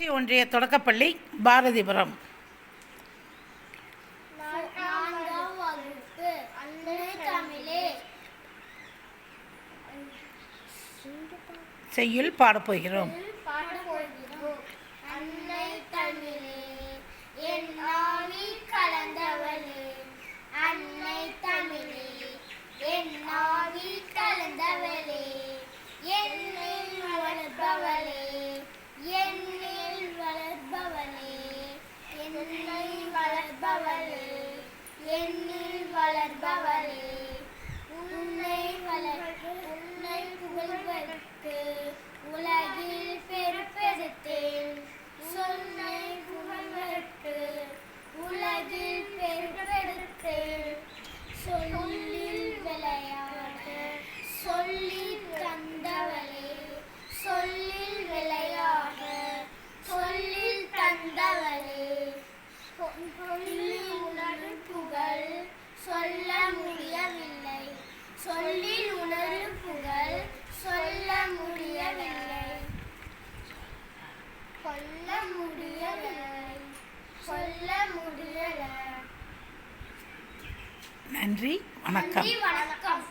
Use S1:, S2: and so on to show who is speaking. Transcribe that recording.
S1: ஊராட்சி ஒன்றிய தொடக்கப்பள்ளி பாரதிபுரம். செய்யுள் பாடப்போகிறோம்.
S2: என்னில் வளர்பவளே உன்னை வளர்க்க உன்னை புகழ்வதற்கு உலகில் பெருப்பெடுத்தேன். சொன்னை புகழ்வதற்கு உலகில் பெருப்பெடுத்தேன். சொல்லில் விளையாட சொல்லி தந்தவளே சொல்லில் விளையாட சொல்லில் தந்தவளே சொல்லி உணரும் புகழ் சொல்ல முடியவில்லை. சொல்லில் உணரும் புகழ் சொல்ல முடியவில்லை. சொல்ல முடியவில்லை. சொல்ல முடியல.
S1: நன்றி வணக்கம்.
S2: நன்றி, வணக்கம்.